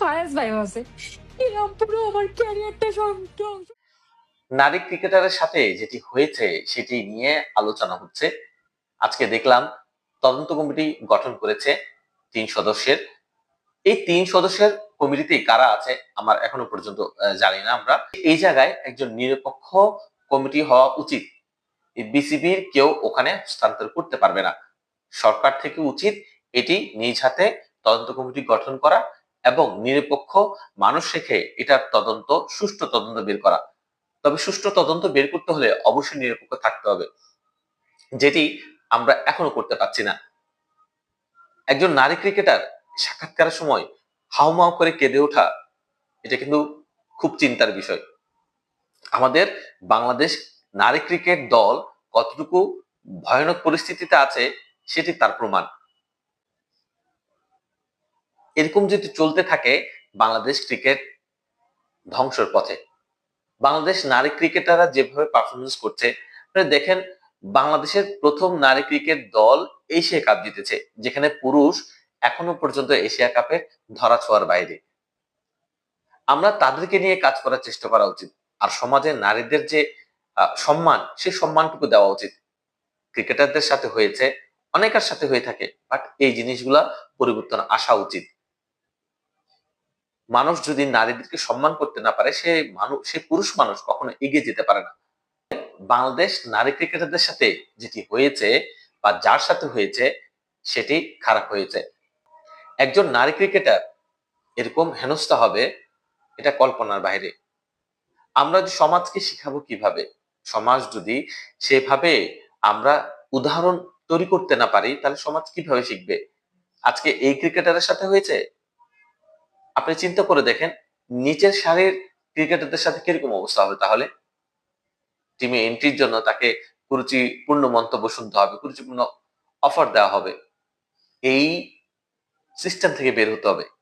ফায়াজ ভাই আছে। এরকম পুরো আমার ক্যারিয়ারটা সব নারী ক্রিকেটারের সাথে যেটি হয়েছে, সেটি নিয়ে আলোচনা হচ্ছে। আজকে দেখলাম, তদন্ত কমিটি গঠন করেছে তিন সদস্যের। এই তিন সদস্যের কমিটিতে কারা আছে, আমার এখনও পর্যন্ত জানি না আমরা। এই জায়গায় একজন নিরপেক্ষ কমিটি হওয়া উচিত। বিসিবির কেউ ওখানে হস্তান্তর করতে পারবে না। সরকার থেকে উচিত এটি নিজ হাতে তদন্ত কমিটি গঠন করা এবং নিরপেক্ষ মানুষ রেখে এটার তদন্ত, সুষ্ঠু তদন্ত বের করা। তবে সুষ্ঠু তদন্ত বের করতে হলে অবশ্যই নিরপেক্ষ থাকতে হবে, যেটি আমরা এখনও করতে পারছি না। একজন নারী ক্রিকেটার সাক্ষাৎকারের সময় হাউমাউ করে কেঁদে ওঠা, এটা কিন্তু খুব চিন্তার বিষয়। আমাদের বাংলাদেশ নারী ক্রিকেট দল কতটুকু ভয়ানক পরিস্থিতিতে আছে, সেটি তার প্রমাণ। এরকম যদি চলতে থাকে, বাংলাদেশ ক্রিকেট ধ্বংসের পথে। বাংলাদেশ নারী ক্রিকেটাররা যেভাবে পারফরমেন্স করছে দেখেন বাংলাদেশের প্রথম নারী ক্রিকেট দল এশিয়া কাপ জিতেছে, যেখানে পুরুষ এখনও পর্যন্ত এশিয়া কাপে ধরা ছোঁয়ার বাইরে। আমরা তাদেরকে নিয়ে কাজ করার চেষ্টা করা উচিত, আর সমাজে নারীদের যে সম্মান, সেই সম্মানটুকু দেওয়া উচিত। ক্রিকেটারদের সাথে হয়েছে, অনেকের সাথে হয়ে থাকে বাট এই জিনিসগুলা পরিবর্তন আসা উচিত। মানুষ যদি নারীদেরকে সম্মান করতে না পারে, সে মানুষ সে পুরুষ মানুষ কখনো এগিয়ে যেতে পারে না। বাংলাদেশ নারী ক্রিকেটারদের সাথে যেটি হয়েছে বা যার সাথে হয়েছে, সেটি খারাপ হয়েছে। একজন নারী ক্রিকেটার এরকম হেনস্থা হবে, এটা কল্পনার বাইরে। আমরা সমাজকে শিখাবো কীভাবে? সমাজ যদি সেভাবে আমরা উদাহরণ তৈরি করতে না পারি, তাহলে সমাজ কীভাবে শিখবে? আজকে এই ক্রিকেটারের সাথে হয়েছে? আপনি চিন্তা করে দেখেন, নিচের সারির ক্রিকেটারদের সাথে কীরকম অবস্থা হবে তাহলে? টিমে এন্ট্রির জন্য তাকে কুরুচিপূর্ণ মন্তব্য শুনতে হবে, কুরুচিপূর্ণ অফার দেওয়া হবে। এই সিস্টেম থেকে বের হতে হবে।